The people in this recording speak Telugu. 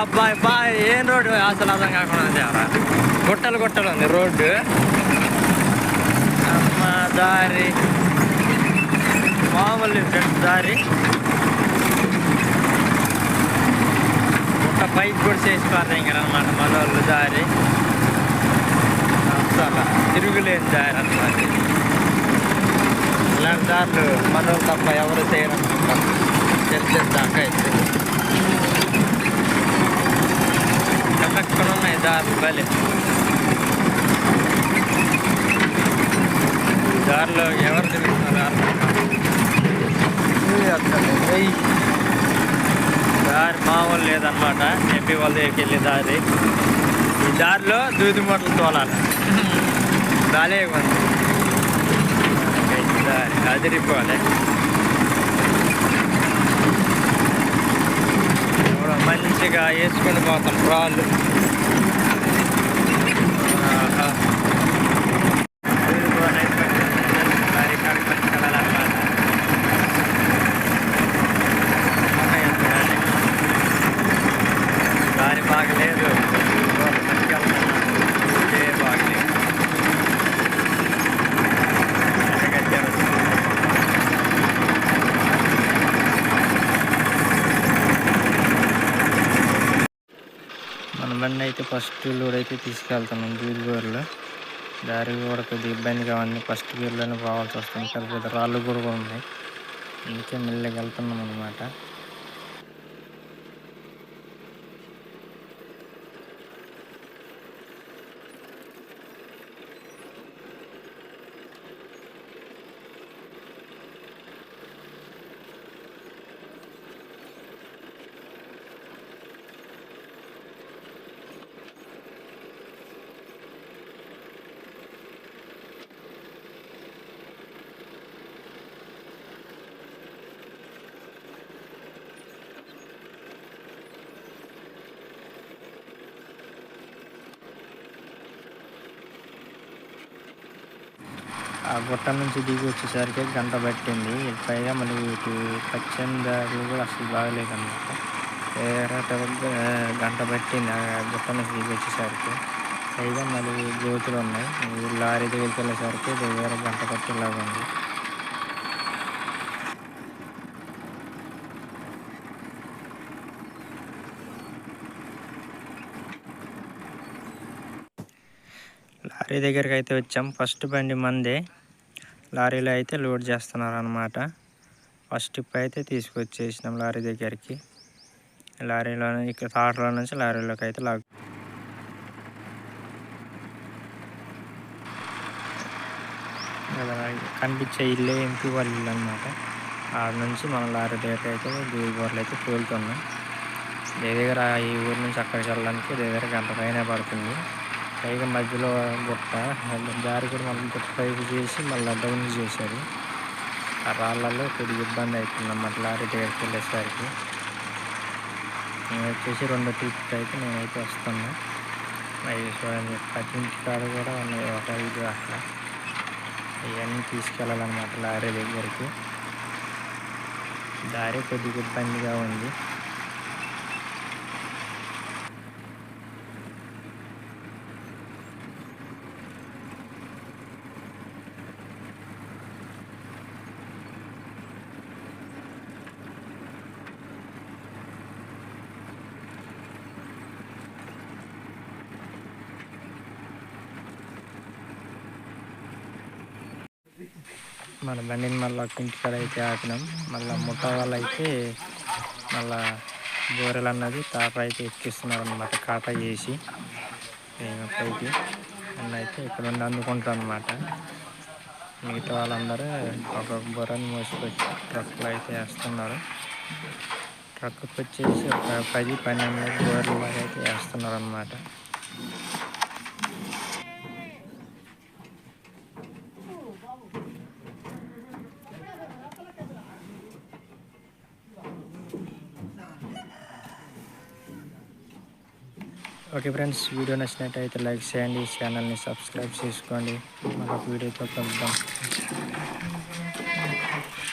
అబ్బాయి బాయ్ ఏం రోడ్డు? అసలు అర్థం కాకుండా ఉంది అక్కడ. గుట్టలు గుట్టలు ఉంది రోడ్డు. అమ్మ దారి. మామూలు దారి. ఒక బైక్ కూడా చేసుకోవాలి ఇంకా అనమాట మన వాళ్ళు దారి. అసలు తిరుగులేని దారి అనమాట ఇలాంటి దారులు మన వాళ్ళు తప్ప ఎవరు చేయరు తెలిసే దాకా అయితే ఎక్కడ ఉన్నాయి దారులు బలి దారిలో ఎవరు తిరుగుతున్నారు దారి మామూలు లేదనమాట ఎంపీ వాళ్ళ దగ్గరికి వెళ్ళే దారి ఈ దారిలో దూది మూటలు తోలాలి దాలే ఉంది దారి అదిరిపోవాలి మంచిగా వేసుకొని పోతాం రాళ్ళు ఆహా. అదిరిపోవాలి. దారి కాడికి మంచిగా వెళ్ళాలన్నమాట. దారి బాగలేదు మంచిగా వెళ్తున్నా. ఇదే బాగలేదు గట్టిగా వస్తుంది. మన బండి అయితే ఫస్ట్ లోడ్ అయితే తీసుకెళ్తున్నాం దూదిగోరులో దారి కూడా కొద్దిగా ఇబ్బందిగా ఉంది ఫస్ట్ గేర్లోనే పోవాల్సి వస్తుంది. పెద్ద పెద్ద రాళ్ళు కూడా ఉన్నాయి. అందుకే మెల్లగా వెళ్తున్నాం అనమాట ఆ గుట్ట నుంచి దిగి వచ్చేసరికి గంట పట్టింది. పైగా మరి ఇటు పచ్చని దారులు కూడా అసలు బాగలేదన్నమాట. వేరే గంట పట్టింది. ఆ గుట్ట నుంచి దిగి వచ్చేసరికి పైగా మళ్ళీ గోతులు ఉన్నాయి. లారీ దగ్గరికి వెళ్ళేసరికి దగ్గర గంట పట్టేలాగా ఉంది. లారీ దగ్గరికి అయితే వచ్చాం. ఫస్ట్ బండి మందే. లారీలో అయితే లోడ్ చేస్తున్నారు అనమాట ఫస్ట్ ట్రిప్ అయితే తీసుకొచ్చేసినాం లారీ దగ్గరికి. లారీలో ఇక్కడ తాటలో నుంచి లారీలోకి అయితే లాగు కనిపించే ఇల్లే ఎంపీ వాళ్ళ ఇల్లు అనమాట ఆడ నుంచి మన లారీ దగ్గర అయితే దూరిగోరలు అయితే తోలుతున్నాం. దగ్గర ఈ ఊరు నుంచి అక్కడికి వెళ్ళడానికి దగ్గర గంట పైన పడుతుంది. పైగా మధ్యలో గుట్ట దారి కూడా మనం గుట్ట పైకి చేసి మళ్ళీ డౌన్ చేశారు. ఆ రాళ్ళలో కొద్దిగా ఇబ్బంది అవుతుంది అన్నమాట లారీ దగ్గరికి వెళ్ళేసరికి. నేను వచ్చేసి రెండో ట్రిప్ అయితే నేనైతే వస్తున్నా. అవి చూడండి పద్దెనిమిది కాడ కూడా ఉన్నాయి ఒక ఐదు అట్లా. ఇవన్నీ తీసుకెళ్ళాలన్నమాట లారీ దగ్గరికి. దారి కొద్దిగా ఇబ్బందిగా ఉంది. మన బండిని మళ్ళీ ఇంటికాడ అయితే ఆపినాం. మళ్ళీ ముఠ వాళ్ళు అయితే మళ్ళీ గోరెలు అన్నది తాప అయితే ఎక్కిస్తున్నారు అనమాట కాట చేసి పైకి అన్న అయితే ఇక్కడ ఉండి అందుకుంటాం అనమాట మిగతా వాళ్ళందరూ ఒక్కొక్క బొర్రని మోసుకొచ్చి ట్రక్లో అయితే వేస్తున్నారు. ట్రక్కి వచ్చేసి ఒక పది పన్నెండు బోర్లు అయితే వేస్తున్నారు అనమాట ఓకే ఫ్రెండ్స్ వీడియో నచ్చినట్టయితే లైక్ చేయండి ఛానల్ని సబ్స్క్రైబ్ చేసుకోండి. మరొక వీడియోతో కలుద్దాం.